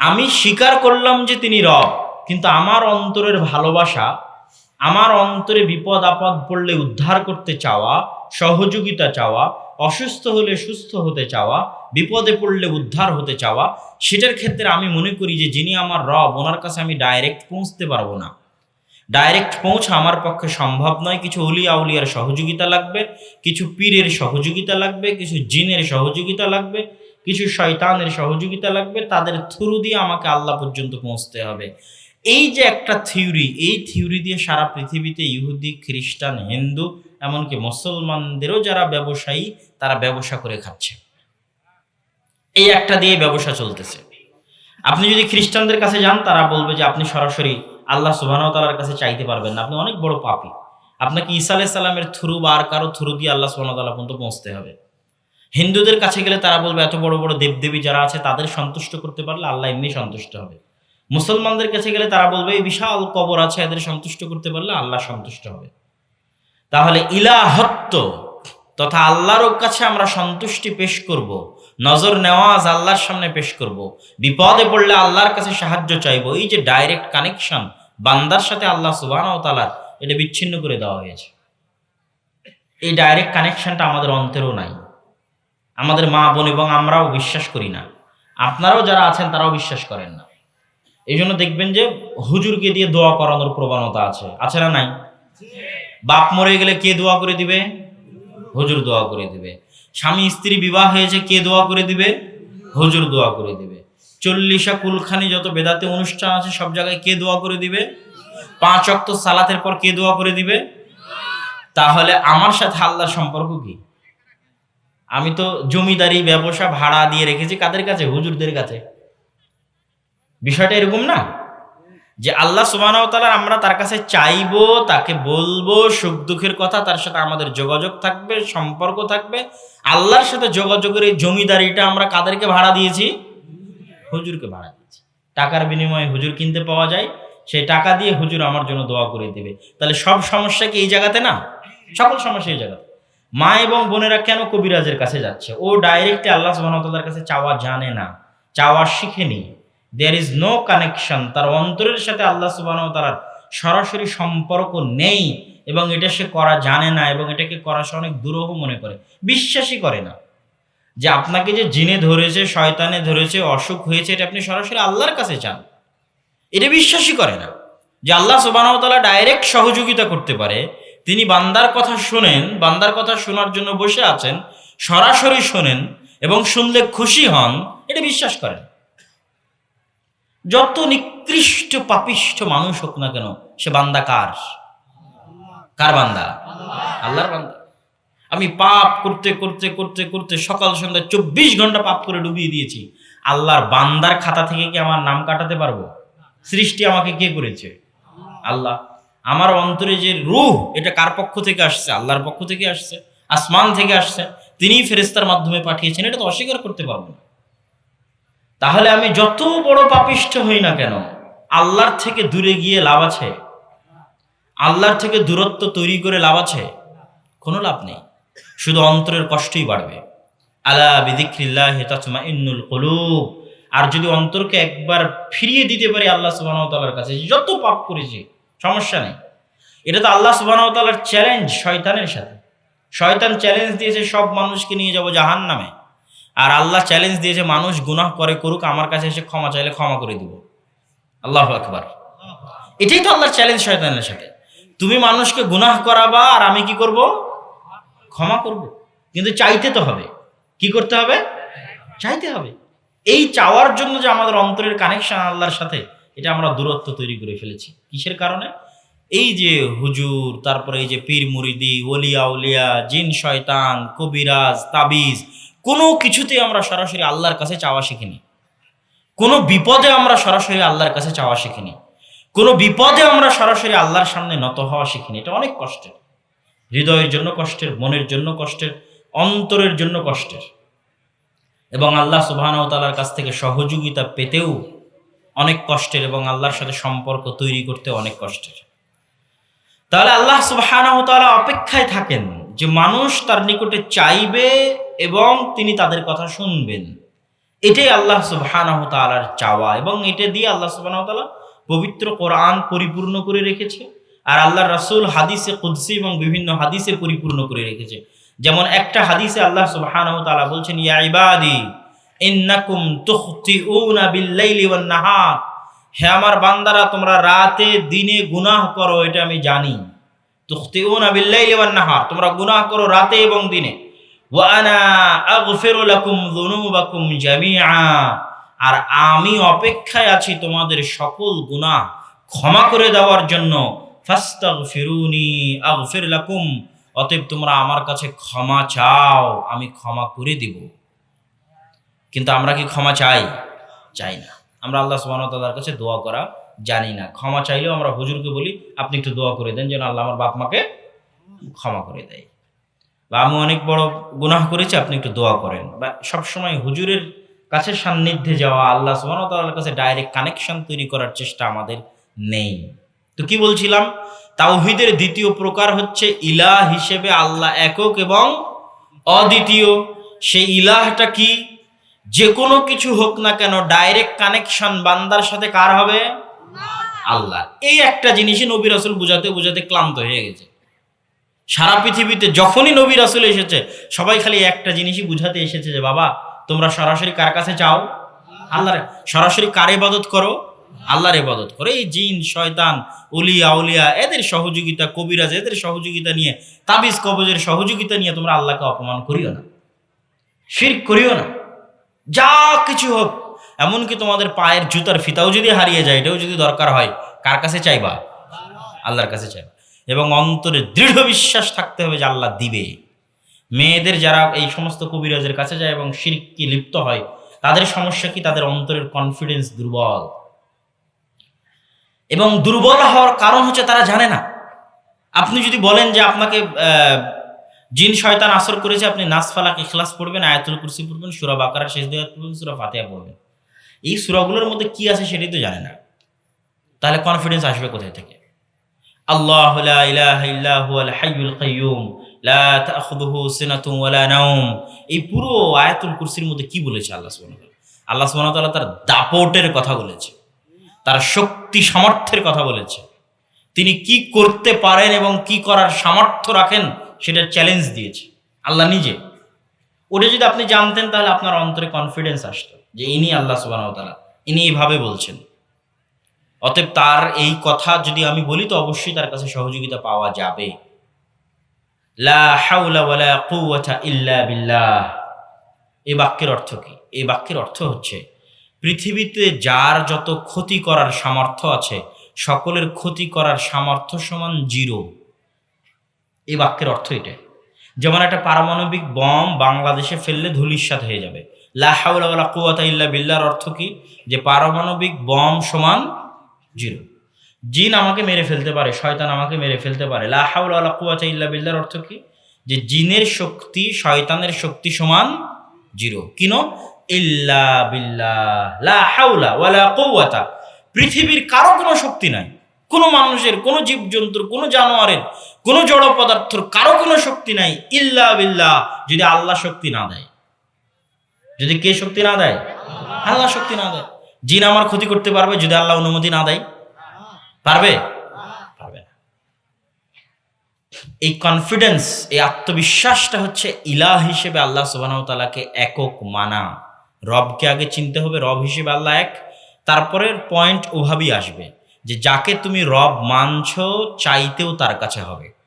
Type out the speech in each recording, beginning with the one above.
আমি স্বীকার করলাম যে তিনি রব, কিন্তু আমার অন্তরের ভালোবাসা, আমার অন্তরে বিপদ আপদ পড়লে উদ্ধার করতে চাওয়া, সহযোগিতা চাওয়া, অসুস্থ হলে সুস্থ হতে চাওয়া, বিপদে পড়লে উদ্ধার হতে চাওয়া, সেটার ক্ষেত্রে আমি মনে করি যে যিনি আমার রব, ওনার কাছে আমি ডাইরেক্ট পৌঁছতে পারব না। ডাইরেক্ট পৌঁছা আমার পক্ষে সম্ভব নয়। কিছু অলিয়া উলিয়ার সহযোগিতা লাগবে, কিছু পীরের সহযোগিতা লাগবে, কিছু জিনের সহযোগিতা লাগবে কিছু শয়তানের সহযোগিতা লাগবে, তাদের থ্রু দিয়ে আমাকে আল্লাহ পর্যন্ত পৌঁছতে হবে। এই যে একটা থিওরি, এই থিওরি দিয়ে সারা পৃথিবীতে ইহুদি, খ্রিস্টান, হিন্দু, এমনকি মুসলমানদেরও যারা ব্যবসায়ী, তারা ব্যবসা করে খাচ্ছে। এই একটা দিয়ে ব্যবসা চলতেছে। আপনি যদি খ্রিস্টানদের কাছে যান, তারা বলবে যে আপনি সরাসরি আল্লাহ সুবাহতালার কাছে চাইতে পারবেন না। আপনি অনেক বড় পাপি। আপনাকে ঈসা আলাইহিস থ্রু বা আর কারও থ্রু দিয়ে আল্লাহ সুবাহতাল্লাহ পর্যন্ত পৌঁছতে হবে। হিন্দুদের কাছে গেলে তারা বলবে, এত বড় বড় দেবদেবী যারা আছে, তাদের সন্তুষ্ট করতে পারলে আল্লাহ এমনি সন্তুষ্ট হবে। মুসলমানদের কাছে গেলে তারা বলবে, এই বিশাল কবর আছে, এদের সন্তুষ্ট করতে পারলে আল্লাহ সন্তুষ্ট হবে। তাহলে ইলাহত্ব তথা আল্লাহর কাছে আমরা সন্তুষ্টি পেশ করব, নজর নেওয়াজ আল্লাহর সামনে পেশ করব। বিপদে পড়লে আল্লাহর কাছে সাহায্য চাইব। এই যে ডাইরেক্ট কানেকশন বান্দার সাথে আল্লাহ সুবাহ তালার এটা বিচ্ছিন্ন করে দেওয়া হয়েছে। এই ডাইরেক্ট কানেকশনটা আমাদের অন্তরেও নাই। আমাদের মা, বোন এবং আমরাও বিশ্বাস করি না। আপনারাও যারা আছেন, তারাও বিশ্বাস করেন না। এই জন্য দেখবেন যে হুজুরকে দিয়ে দোয়া করানোর প্রবণতা আছে। আছে না নাই? বাপ মরে গেলে কে দোয়া করে দিবে? হুজুর দোয়া করে দিবে। স্বামী, স্ত্রী বিবাহ হয়েছে, কে দোয়া করে দিবে? হুজুর দোয়া করে দিবে। চল্লিশা কুলখানি যত বেদাতে অনুষ্ঠান আছে, সব জায়গায় কে দোয়া করে দিবে? পাঁচ অক্ত সালাতের পর কে দোয়া করে দিবে? তাহলে আমার সাথে আল্লাহর সম্পর্ক কি? আমি তো জমিদারি, ব্যবসা ভাড়া দিয়ে রেখেছি। কাদের কাছে? হুজুরদের কাছে। বিষয়টা এরকম না? যে আল্লাহ সুবাহতালার আমরা তার কাছে চাইব, তাকে বলব, সুখ দুঃখের কথা, তার সাথে আমাদের যোগাযোগ থাকবে, সম্পর্ক থাকবে। আল্লাহর সাথে যোগাযোগের এই জমিদারিটা আমরা কাদেরকে ভাড়া দিয়েছি? হুজুরকে ভাড়া দিয়েছি। টাকার বিনিময়ে হুজুর কিনতে পাওয়া যায়। সেই টাকা দিয়ে হুজুর আমার জন্য দোয়া করে দেবে। তাহলে সব সমস্যা কি এই জায়গাতে না? সকল সমস্যা এই জায়গাতে। মা এবং বোনেরা কেন কবিরাজের কাছে যাচ্ছে? ও ডাইরেক্টলি আল্লাহ সুবাহতাল্লার কাছে চাওয়া জানে না, চাওয়া শিখেনি দেয়ার ইজ নো কানেকশন তার অন্তরের সাথে আল্লাহ সুবাহ তার সরাসরি সম্পর্ক নেই এবং এটা সে করা জানে না এবং এটাকে করা সে অনেক দুরূহ মনে করে, বিশ্বাসই করে না। যে আপনাকে যে জিনে ধরেছে, শয়তানে ধরেছে, অসুখ হয়েছে, এটা আপনি সরাসরি আল্লাহর কাছে চান। এটা বিশ্বাসই করে না। যে আল্লাহ সুবাহতাল্লাহ ডাইরেক্ট সহযোগিতা করতে পারে তিনি বান্দার কথা শোনেন, বান্দার কথা শোনার জন্য বসে আছেন, সরাসরি শোনেন এবং শুনলে খুশি হন, এটা বিশ্বাস করেন। যত নিকৃষ্ট পাপিষ্ঠ মানুষ হোক না কেন, সে বান্দা কার? কার বান্দা? আল্লাহর বান্দা। আমি পাপ করতে করতে করতে করতে সকাল সন্ধ্যা চব্বিশ ঘণ্টা পাপ করে ডুবিয়ে দিয়েছি। আল্লাহর বান্দার খাতা থেকে কি আমার নাম কাটাতে পারব? সৃষ্টি আমাকে কে করেছে? আল্লাহ। আমার অন্তরে যে রুহ, এটা কার পক্ষ থেকে আসছে? আল্লাহর পক্ষ থেকে আসছে। আসমান থেকে আসছে। তিনিই ফেরেস্তার মাধ্যমে পাঠিয়েছেন, এটা তো অস্বীকার করতে পারব না। তাহলে আমি যত বড় পাপিষ্ঠ হই না কেন, আল্লাহর থেকে দূরে গিয়ে লাভ আছে? আল্লাহর থেকে দূরত্ব তৈরি করে লাভ আছে? কোনো লাভ নেই। শুধু অন্তরের কষ্টই বাড়বে। আলা বিদিক্রিল্লাহ তাসমা ইন্নুল কলুব। আর যদি অন্তরকে একবার ফিরিয়ে দিতে পারি আল্লাহ সুবাহতালার কাছে, যত পাপ করেছি সমস্যা নেই। এটা তো আল্লাহ সুবাহতালার চ্যালেঞ্জ শয়তানের সাথে। শয়তান চ্যালেঞ্জ দিয়েছে সব মানুষকে নিয়ে যাব জাহান নামে আর আল্লাহ চ্যালেঞ্জ দিয়েছে মানুষ গুনাহ করে করুক, আমার কাছে এসে ক্ষমা চাইলে ক্ষমা করে দিব। আল্লাহ আকবার। এটাই তো আল্লাহর চ্যালেঞ্জ শয়তানের সাথে। তুমি মানুষকে গুনাহ করাবা আর আমি কি করব? ক্ষমা করব। কিন্তু চাইতে তো হবে। কি করতে হবে? চাইতে হবে। এই চাওয়ার জন্য যে আমাদের অন্তরের কানেকশন আল্লাহর সাথে এটা আমরা দূরত্ব তৈরি করে ফেলেছি। কিসের কারণে? এই যে হুজুর, তারপরে এই যে পীর মুরিদি ওলিয়া উলিয়া জিন শয়তান, কবিরাজ, তাবিজ, কোনো কিছুতে আমরা সরাসরি আল্লাহর কাছে চাওয়া শিখিনি। কোনো বিপদে আমরা সরাসরি আল্লাহর কাছে চাওয়া শিখিনি। কোনো বিপদে আমরা সরাসরি আল্লাহর সামনে নত হওয়া শিখিনি। এটা অনেক কষ্টের। হৃদয়ের জন্য কষ্টের, মনের জন্য কষ্টের, অন্তরের জন্য কষ্টের। এবং আল্লাহ সুবাহতালার কাছ থেকে সহযোগিতা পেতেও অনেক কষ্টের এবং আল্লাহর সাথে সম্পর্ক তৈরি করতে অনেক কষ্টের। তাহলে আল্লাহ সুবাহানতালা অপেক্ষায় থাকেন যে মানুষ তার নিকটে চাইবে এবং তিনি তাদের কথা শুনবেন। এটাই আল্লাহ তাআলার চাওয়া এবং এটা দিয়ে আল্লাহ তাআলা পবিত্র কোরআন পরিপূর্ণ করে রেখেছে আর আল্লাহ রাসূল হাদিসে কুদসি এবং বিভিন্ন হাদিসে পরিপূর্ণ করে রেখেছে। যেমন একটা হাদিসে আল্লাহ তাআলা বলছেন, ইয়া ইবাদি ইন্নাকুম তুখতিউনা বিল-লাইলি ওয়ান-নাহার হে আমার বান্দারা, তোমরা রাতে, দিনে গুনাহ করো, এটা আমি জানি। তুখতিউনা বিল-লাইলি ওয়ান-নাহার তোমরা গুনাহ করো রাতে এবং দিনে। ওয়া আনা আগফিরু লাকুম যুনুবাকুম জামিআ। আর আমি অপেক্ষায় আছি তোমাদের সকল গুনাহ ক্ষমা করে দেওয়ার জন্য। ফাস্তাগফিরুনি আগফির লাকুম। অতএব তোমরা আমার কাছে ক্ষমা চাও, আমি ক্ষমা করে দিব। কিন্তু আমরা কি ক্ষমা চাই? চাই না। আমরা আল্লাহ ওয়া কাছে দোয়া করা জানি না। ক্ষমা চাইলেও আমরা হুজুরকে বলি, আপনি একটু দোয়া করে দেন যেন আল্লাহ আমার বাপ মাকে ক্ষমা করে দেয়। বা আমি অনেক বড় গুনাহ করেছি, আপনি একটু দোয়া করেন। বা সবসময় হুজুরের কাছে সান্নিধ্যে যাওয়া, আল্লাহ ওয়া কাছে ডাইরেক্ট কানেকশন তৈরি করার চেষ্টা আমাদের নেই। তো কি বলছিলাম? তাওহিদের দ্বিতীয় প্রকার হচ্ছে ইলাহ হিসেবে আল্লাহ একক এবং অদ্বিতীয়। সেই ইলাহটা কি? যে কোনো কিছু হোক না কেন ডাইরেক্ট কানেকশন বান্দার সাথে কার হবে? আল্লাহ। এই একটা জিনিসই নবী রাসুল বুঝাতে বুঝাতে ক্লান্ত হয়ে গেছে। সারা পৃথিবীতে যখনই নবী রাসুল এসেছে, সবাই খালি একটা জিনিসই বুঝাতে এসেছে যে, বাবা, তোমরা সরাসরি কার কাছে চাও? আল্লাহর সরাসরি কার ইবাদত করো? আল্লাহর ইবাদত করো। এই জিন, শয়তান, উলিয়া উলিয়া, এদের সহযোগিতা, কবিরাজ, এদের সহযোগিতা নিয়ে, তাবিজ, কবজের সহযোগিতা নিয়ে তোমরা আল্লাহকে অপমান করিও না। শিরক করিও না। যা কিছু হোক, এমনকি তোমাদের পায়ের জুতার ফিতাও যদি হারিয়ে যায়, এটাও যদি দরকার হয়, কার কাছে চাইবা? আল্লাহর কাছে চাইবা। এবং অন্তরে দৃঢ় বিশ্বাস থাকতে হবে যে আল্লাহ দিবে। মেয়েদের যারা এই সমস্ত কবিরাজের কাছে যায় এবং শিরকি লিপ্ত হয়, তাদের সমস্যা কি? তাদের অন্তরের কনফিডেন্স দুর্বল। এবং দুর্বল হওয়ার কারণ হচ্ছে তারা জানে না। আপনি যদি বলেন যে আপনাকে জিন শয়তান আসর করেছে, আপনি নাস ফালাক ইখলাস পড়বেন, আয়াতুল কুরসি পড়বেন, সুরা বাকারা শেষ দেওয়া পড়বেন, সুরা ফাতিহা পড়বেন। এই সুরাগুলোর মধ্যে কি আছে সেটাই তো জানে না। তাহলে কনফিডেন্স আসবে কোথায় থেকে? আল্লাহ লা ইলাহা ইল্লা হুয়াল হাইয়ুল কাইয়ুম, লা তাখুযুহু সিনাতুন ওয়ালা নাওম। এই পুরো আয়াতুল কুরসির মধ্যে কি বলেছে আল্লাহ সুবহানাহু ওয়া তাআলা? আল্লাহ সুবহানাহু ওয়া তাআলা তার দাপটের কথা বলেছে, তার শক্তি সামর্থ্যের কথা বলেছে। তিনি কি করতে পারেন এবং কি করার সামর্থ্য রাখেন সেটার চ্যালেঞ্জ দিয়েছে। আল্লাহ নিজে। ওটা যদি আপনি জানতেন তাহলে আপনার অন্তরে কনফিডেন্স আসতো যে ইনি আল্লাহ সুবাহ তালা ইনি এইভাবে বলছেন। অতএব তার এই কথা যদি আমি বলি তো অবশ্যই তার কাছে সহযোগিতা পাওয়া যাবে। ইল্লা বিল্লাহ। এই বাক্যের অর্থ কি? এই বাক্যের অর্থ হচ্ছে, পৃথিবীতে যার যত ক্ষতি করার সামর্থ্য আছে, সকলের ক্ষতি করার সামর্থ্য সমান জিরো। এই বাক্যের অর্থ এটা যেমন একটা পারমাণবিক বম বাংলাদেশে ফেললে ধুলিস্বাদ হয়ে যাবে। লাহাউলা কুয়াতা ইল্লা বিল্লার অর্থ কি? যে পারমাণবিক বম সমান জিরো। জিন আমাকে মেরে ফেলতে পারে, শয়তান আমাকে মেরে ফেলতে পারে। লাহাউলা কুয়াতা ইল্লা বিল্লার অর্থ কি? যে জিনের শক্তি শয়তানের শক্তি সমান জিরো। কিনো? ইল্লা বিল্লাহ। লা হাওলা ওয়ালা কুওয়াতা। পৃথিবীর কারও কোনো শক্তি নাই। কোনো মানুষের, কোনো জীবজন্তুর, কোনো জানোয়ারের কোনো জড় পদার্থর কারও কোনো শক্তি নাই, ইল্লা বিল্লাহ, যদি আল্লাহ শক্তি না দেয়। যদি কে শক্তি না দেয়? আল্লাহ শক্তি না দেয়। জিন আমার ক্ষতি করতে পারবে যদি আল্লাহ অনুমতি না দেয়? পারবে? পারবে এই কনফিডেন্স এই আত্মবিশ্বাসটা হচ্ছে ইলাহ হিসেবে আল্লাহ সুবাহ তালাকে একক মানা। রবকে আগে চিনতে হবে, রব হিসেবে আল্লাহ এক। তারপরের পয়েন্ট ওভাবেই আসবে যে যাকে তুমি রব মানছ, চাইতেও তার কাছে হবে।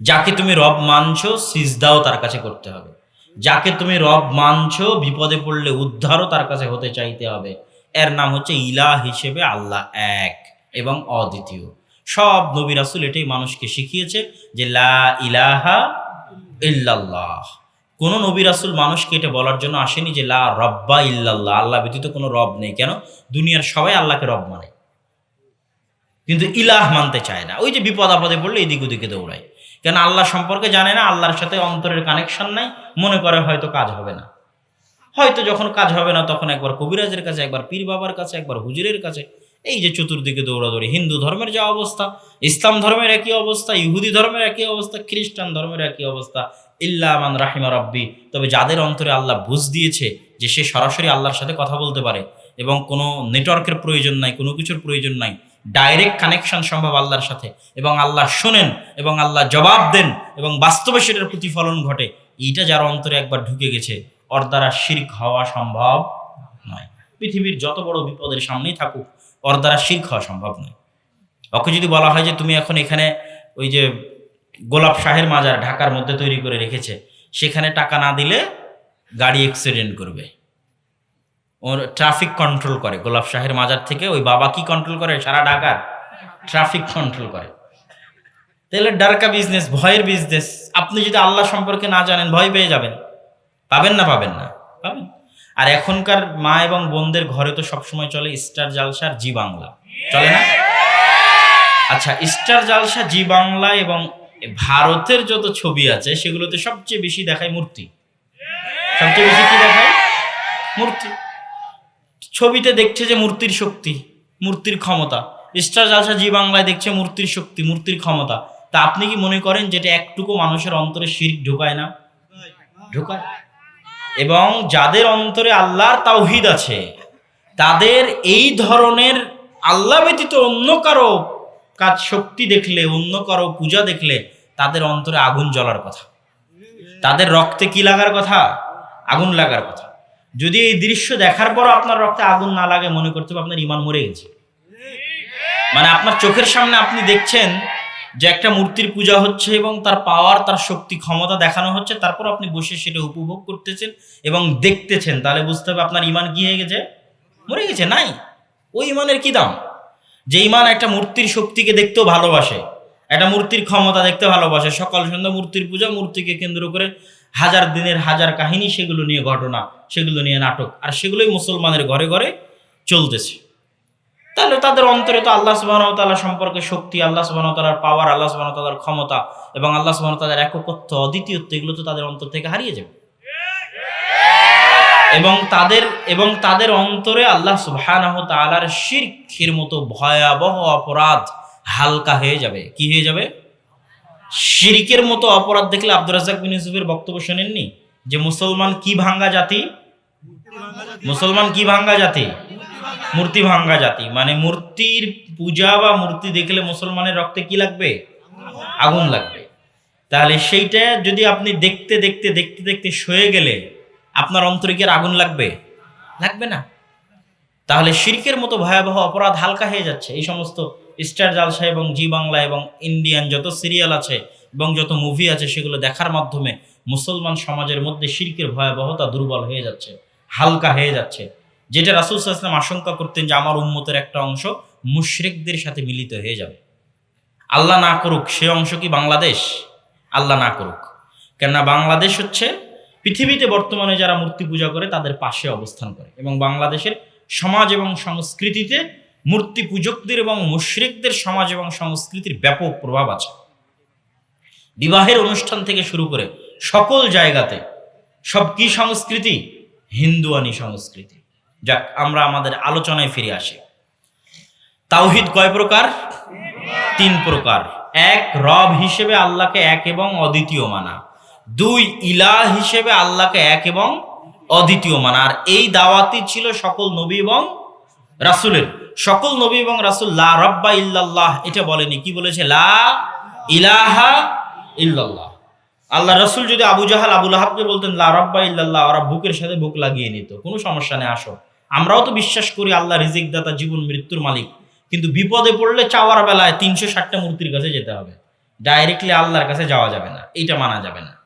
যাকে তুমি রব মানছো, সিজদাও তার কাছে করতে হবে। যাকে তুমি রব মানছো, বিপদে পড়লে উদ্ধারও তার কাছে হতে চাইতে হবে। এর নাম হচ্ছে ইলা হিসেবে আল্লাহ এক এবং অদ্বিতীয়। সব নবী রাসুল এটাই মানুষকে শিখিয়েছে যে লা ইলাহা ইল্লাল্লাহ। কোন নবী রাসুল মানুষকে এটা বলার জন্য আসেনি যে লা রব্বা ইল্লাল্লাহ, আল্লাহ ব্যতীত কোনো রব নেই। কেন? দুনিয়ার সবাই আল্লাহকে রব মানে। কিন্তু ইলাহ মানতে চায় না। ওই যে বিপদ আপদে পড়লে এদিক ওদিকে দৌড়ায়। কেন আল্লাহ সম্পর্কে জানে না, আল্লাহর সাথে অন্তরের কানেকশন নাই, মনে করে হয়তো কাজ হবে না। হয়তো যখন কাজ হবে না, তখন একবার কবিরাজের কাছে, একবার পীর বাবার কাছে, একবার হুজুরের কাছে, এই যে চতুর্দিকে দৌড়াদৌড়ি, হিন্দু ধর্মের যা অবস্থা, ইসলাম ধর্মের একই অবস্থা, ইহুদি ধর্মের একই অবস্থা, খ্রিস্টান ধর্মের একই অবস্থা, ইল্লা মান রাহিমা রব্বি। তবে যাদের অন্তরে আল্লাহ বুঝ দিয়েছে যে সে সরাসরি আল্লাহর সাথে কথা বলতে পারে, এবং কোনো নেটওয়ার্কের প্রয়োজন নাই, কোনো কিছুর প্রয়োজন নাই ডাইরেক্ট কানেকশন সম্ভব আল্লাহর সাথে। এবং আল্লাহ শোনেন, এবং আল্লাহ জবাব দেন, এবং বাস্তবে সেটার প্রতিফলন ঘটে। এইটা যার অন্তরে একবার ঢুকে গেছে, ওর দ্বারা শির্ক হওয়া সম্ভব নয়। পৃথিবীর যত বড় বিপদের সামনেই থাকুক, ওর দ্বারা শির্ক হওয়া সম্ভব নয়। ওকে যদি বলা হয় যে তুমি এখন এখানে ওই যে গোলাপ শাহের মাজার ঢাকার মধ্যে তৈরি করে রেখেছে, সেখানে টাকা না দিলে গাড়ি অ্যাক্সিডেন্ট করবে। ওর ট্রাফিক কন্ট্রোল করে। গোলাপ শাহের মাজার থেকে ওই বাবা কি কন্ট্রোল করে? সারা ঢাকার ট্রাফিক কন্ট্রোল করে। তাহলে ডারকা বিজনেস ভয়ের বিজনেস আপনি যদি আল্লাহ সম্পর্কে না জানেন, ভয় পেয়ে যাবেন। পাবেন না পাবেন না। পাবেন। আর এখনকার মা এবং বোনদের ঘরে তো সবসময় চলে স্টার জালসা আর জি বাংলা। চলে না? আচ্ছা স্টার জালসা, জি বাংলা এবং ভারতের যত ছবি আছে, সেগুলোতে সবচেয়ে বেশি দেখায় মূর্তি। সবচেয়ে বেশি কি দেখায়? মূর্তি। ছবিতে দেখছে যে মূর্তির শক্তি, মূর্তির ক্ষমতা। স্টার জালসা জি বাংলায় দেখছে মূর্তির শক্তি, মূর্তির ক্ষমতা। তা আপনি কি মনে করেন যেটা একটুকু মানুষের অন্তরে শির ঢোকায় না? ঢোকায়। এবং যাদের অন্তরে আল্লাহর তাওহিদ আছে, তাদের এই ধরনের আল্লাহ ব্যতীত অন্য কারও কাজ শক্তি দেখলে, অন্য কারও পূজা দেখলে তাদের অন্তরে আগুন জ্বলার কথা। তাদের রক্তে কি লাগার কথা? আগুন লাগার কথা। যদি এই দৃশ্য দেখার পর আপনার রক্তে আগুন না লাগে, মনে করতে হবে আপনার ইমান মরে গেছে। মানে আপনার চোখের সামনে আপনি দেখছেন যে একটা মূর্তির পূজা হচ্ছে এবং তার পাওয়ার তার শক্তি, ক্ষমতা দেখানো হচ্ছে, তারপর আপনি বসে সেটা উপভোগ করতেছেন এবং দেখতেছেন। তাহলে বুঝতে হবে আপনার ইমান কি হয়ে গেছে? মরে গেছে, নাই। ওই ইমানের কি দাম? যে ইমান একটা মূর্তির শক্তিকে দেখতেও ভালোবাসে। একটা মূর্তির ক্ষমতা দেখতে ভালোবাসে। সকাল সন্ধ্যা মূর্তির পূজা, মূর্তিকে কেন্দ্র করে হাজার দিনের হাজার কাহিনী সেগুলো নিয়ে ঘটনা, সেগুলো নিয়ে নাটক, আর সেগুলোই মুসলমানের ঘরে ঘরে চলতেছে। তাহলে তাদের অন্তরে তো আল্লাহ সুবাহ সম্পর্কে শক্তি, আল্লাহ সুবাহ তালার পাওয়ার আল্লাহ সুবাহ তালার ক্ষমতা, এবং আল্লাহ সুবাহ তালার এককত্ব, অদ্বিতীয়ত্ব, এগুলো তো তাদের অন্তর থেকে হারিয়ে যাবে। এবং তাদের এবং তাদের অন্তরে আল্লাহ সুবহানাহ তাআলার শিরকের মতো ভয়াবহ অপরাধ হালকা হয়ে যাবে। কি হয়ে যাবে? শিরিকের মতো অপরাধ দেখলে আব্দুর রাজ্জাক বিন ইউসুফের বক্তব্য শোনেননি? যে মুসলমান কি ভাঙ্গা জাতি? মুসলমান কি ভাঙ্গা জাতি? মূর্তি ভাঙ্গা জাতি। মানে মূর্তির পূজা বা মূর্তি দেখলে মুসলমানের রক্তে কি লাগবে? আগুন লাগবে। তাহলে সেইটা যদি আপনি দেখতে দেখতে দেখতে দেখতে সয়ে গেলে আপনার অন্তরে কি আগুন লাগবে? লাগবে না। তাহলে শিরকের মতো ভয়াবহ অপরাধ হালকা হয়ে যাচ্ছে। এই সমস্ত স্টার জালসা এবং জি বাংলা এবং ইন্ডিয়ান যত সিরিয়াল আছে এবং যত মুভি আছে সেগুলো দেখার মাধ্যমে মুসলমান সমাজের মধ্যে শিরকের ভয়াবহতা দুর্বল হয়ে যাচ্ছে, হালকা হয়ে যাচ্ছে। যেটা রাসুল ইসলাম আশঙ্কা করতেন যে আমার উম্মতের একটা অংশ মুশরিকদের সাথে মিলিত হয়ে যাবে। আল্লাহ না করুক, সে অংশ কি বাংলাদেশ? আল্লাহ না করুক। কেননা বাংলাদেশ হচ্ছে পৃথিবীতে বর্তমানে যারা মূর্তি পূজা করে তাদের পাশে অবস্থান করে এবং বাংলাদেশের সমাজ এবং সংস্কৃতিতে মূর্তি পূজকদের এবং মুশরিকদের সমাজ এবং সংস্কৃতির ব্যাপক প্রভাব আছে। বিবাহের অনুষ্ঠান থেকে শুরু করে সকল জায়গাতে সব কি সংস্কৃতি? হিন্দুয়ানি সংস্কৃতি। যাক, আমরা আমাদের আলোচনায় ফিরে আসি। তাওহিদ কয় প্রকার? তিন প্রকার। এক, রব হিসেবে আল্লাহকে এক এবং অদ্বিতীয় মানা। দুই ইলা হিসেবে আল্লাহকে এক এবং অদ্বিতীয় মানা। আর এই দাওয়াতি ছিল সকল নবী এবং রাসুলের। সকল নবী এবং রাসুল, লা রব্বা ইল্লাল্লাহ, এটা বলেনি। কি বলেছে? লা ইলাহা ইল্লাল্লাহ। আল্লাহ রসুল যদি আবু জাহাল আবুল আহাবকে বলতেন, লা রব্বা ইল্লাল্লাহ, ওরা বুকের সাথে বুক লাগিয়ে নিত। কোনো সমস্যা নেই, আসো। আমরাও তো বিশ্বাস করি আল্লাহ রিজিক দাতা জীবন মৃত্যুর মালিক। কিন্তু বিপদে পড়লে চাওয়ার বেলায় তিনশো ষাটটা মূর্তির কাছে যেতে হবে। ডাইরেক্টলি আল্লাহর কাছে যাওয়া যাবে না। এইটা মানা যাবে না।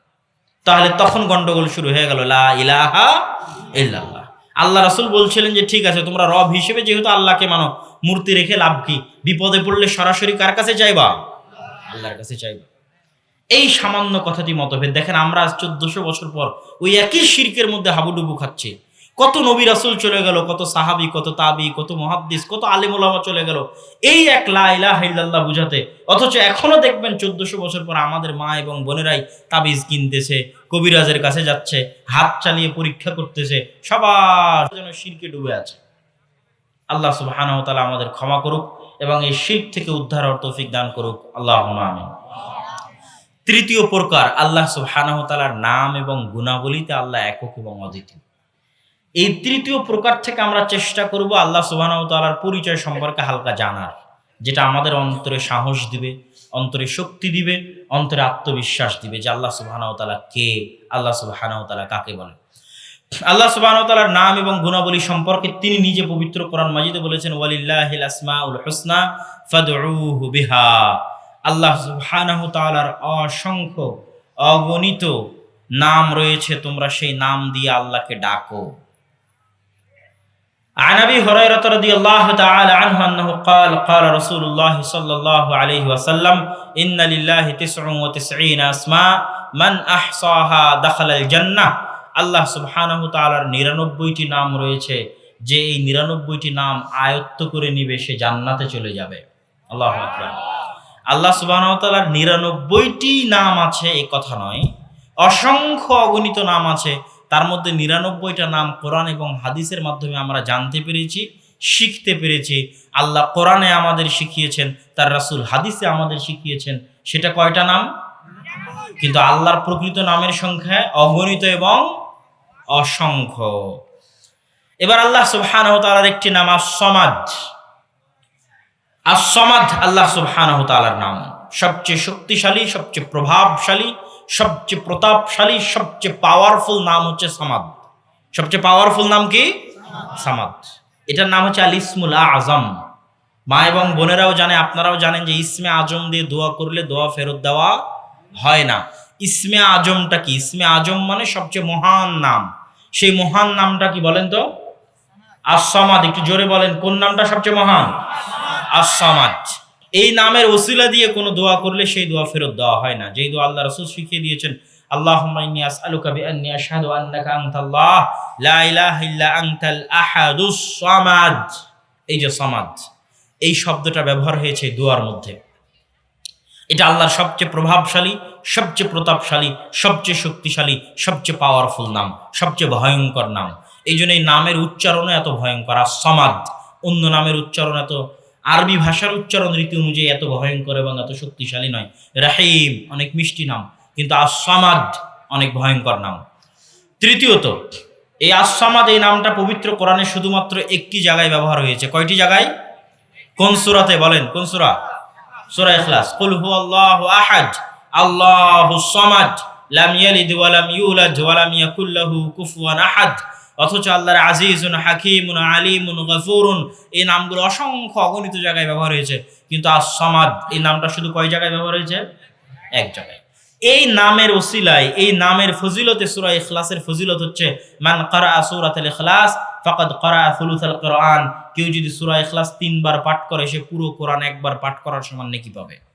তাহলে তখন গন্ডগোল শুরু হয়ে গেল, লা ইলাহা ইল্লাল্লাহ। আল্লাহ রাসুল বলছিলেন যে, ঠিক আছে, তোমরা রব হিসেবে যেহেতু আল্লাহকে মানো, মূর্তি রেখে লাভ কি? বিপদে পড়লে সরাসরি কার কাছে চাইবা আল্লাহর কাছে চাইবা এই সামান্য কথাটি মতভেদ। দেখেন, আমরা আজ চোদ্দশো বছর পর ওই একই শির্কের মধ্যে হাবুডুবু খাচ্ছি। কত নবী রাসুল চলে গেল, কত সাহাবি, কত তাবি, কত মহাদ্দিস, কত আলিমুলামা চলে গেল। এই এক লা ইলাহা বুঝাতে, অথচ এখনও দেখবেন চোদ্দশো বছর পর আমাদের মা এবং বোনেরাই তাবিজ কিনতেছে, কবিরাজের কাছে যাচ্ছে, হাত চালিয়ে পরীক্ষা করতেছে, সবার যেন শিরকে ডুবে আছে। আল্লাহ সুবহানাহু তাআলা আমাদের ক্ষমা করুক এবং এই শিল্প থেকে উদ্ধার তৌফিক দান করুক। আল্লাহ তৃতীয় প্রকার, আল্লাহ সুবহানাহু ওয়া তাআলার নাম এবং গুণাবলীতে আল্লাহ একক এবং অদ্বিতীয়। এই তৃতীয় প্রকার থেকে আমরা চেষ্টা করব আল্লাহ সুবাহতালার পরিচয় সম্পর্কে হালকা জানার, যেটা আমাদের অন্তরে সাহস দিবে, অন্তরে শক্তি দিবে, অন্তরে আত্মবিশ্বাস দিবে যে আল্লাহ সুবাহানতালা কে, আল্লাহ সুবাহানতালা কাকে বলে। আল্লাহ সুবাহতালার নাম এবং গুণাবলী সম্পর্কে তিনি নিজে পবিত্র কোরআন মাজিদে বলেছেন, ওয়ালিল্লাহিল আসমাউল হুসনা ফাদউহু বিহা। আল্লাহ সুবহানাহু অসংখ্য অগণিত নাম রয়েছে, তোমরা সেই নাম দিয়ে আল্লাহকে ডাকো। عن ابي هريره رضي الله تعالى عنه انه قال قال رسول الله صلى الله عليه وسلم ان لله تسع وتسعين اسماء من احصاها دخل الجنه আল্লাহ সুবহানাহু তাআলার নিরানব্বইটি নাম রয়েছে যে এই নিরানব্বইটি নাম আয়ত্ত করে নিবে সে জান্নাতে চলে যাবে আল্লাহ আকবার আল্লাহ সুবহানাহু তাআলার নিরানব্বইটি নাম আছে এই কথা নয় অসংখ্য অগণিত নাম আছে তার মধ্যে নিরানব্বইটা নাম কোরআন এবং হাদিসের মাধ্যমে আমরা জানতে পেরেছি, শিখতে পেরেছি। আল্লাহ কোরআনে আমাদের শিখিয়েছেন, তার রাসূল হাদিসে আমাদের শিখিয়েছেন। সেটা কয়টা নাম? কিন্তু আল্লাহর প্রকৃত নামের সংখ্যা অগণিত এবং অসংখ্য। এবার আল্লাহ তাআলার একটি নাম, আস-সমাদ। আস-সমাদ আল্লাহ তাআলার নাম। সবচেয়ে শক্তিশালী, সবচেয়ে প্রভাবশালী সবচেয়ে প্রতাপশালী, সবচেয়ে পাওয়ারফুল নাম হচ্ছে সামাদ। সবচেয়ে পাওয়ারফুল নাম কি? সামাদ। এটার নাম হচ্ছে আল ইসমুল আজম। মা এবং বোনেরাও জানে, আপনারাও জানেন যে ইসমে আজম দিয়ে দোয়া করলে দোয়া ফেরত দেওয়া হয় না। ইসমে আজমটা কি? ইসমে আজম মানে সবচেয়ে মহান নাম। সেই মহান নামটা কি বলেন তো? আসামাদ একটু জোরে বলেন, কোন নামটা সবচেয়ে মহান? আসামাদ এই নামের ওসিলা দিয়ে কোনো দোয়া করলে সেই দোয়া ফেরত দেওয়া হয় না। যেই দোয়া আল্লাহ রসুল শিখিয়ে দিয়েছেন, আল্লাহুম্মা ইন্নী আসআলুকা বিআন্নী আশহাদু আন্নাকা আনতাল্লাহ, লা ইলাহা ইল্লা আনতাল আহাদুস সামাদ। এই যে সামাদ, এই শব্দটা ব্যবহার হয়েছে দোয়ার মধ্যে। এটা আল্লাহর সবচেয়ে প্রভাবশালী, সবচেয়ে প্রতাপশালী, সবচেয়ে শক্তিশালী, সবচেয়ে পাওয়ারফুল নাম, সবচেয়ে ভয়ঙ্কর নাম। এই জন্য এই নামের উচ্চারণও এত ভয়ঙ্কর। আর সমাদ, অন্য নামের উচ্চারণ এত আরবি ভাষার উচ্চারণ রীতি অনুযায়ী এত ভয়ঙ্কর এবং এত শক্তিশালী নয়। রাহিম, অনেক মিষ্টি নাম, কিন্তু আসামাদ অনেক ভয়ঙ্কর নাম। তৃতীয়ত, এই আসামাদ এই নামটা পবিত্র কোরআনে শুধুমাত্র একটি জায়গায় ব্যবহার হয়েছে। কয়টি জায়গায়? কোন সুরাতে? বলেন, কোন সুরা? সুরা ইখলাস। হুয়াল্লাহু আহাদ লাম ইয়ালিদ ওয়া লাম ইউলাদ কুফুয়ান আহাদ। অথচ আল্লাহর আজিজুন, হাকিমুন, আলিমুন, গফুরুন এই নামগুলো অসংখ্য অগণিত জায়গায় ব্যবহার হয়েছে। কিন্তু আস-সামাদ এই নামটা শুধু কয় জায়গায় ব্যবহার হয়েছে? এক জায়গায়। এই নামের ওসিলায়, এই নামের ফজিলতে সুরা ইখলাসের ফজিলত হচ্ছে, মান কারা সূরাতুল ইখলাস ফাকাদ কারা সুলুসাল কোরআন। কেউ যদি সুরা ইখলাস তিনবার পাঠ করে, সে পুরো কোরআন একবার পাঠ করার সমান নেকি পাবে?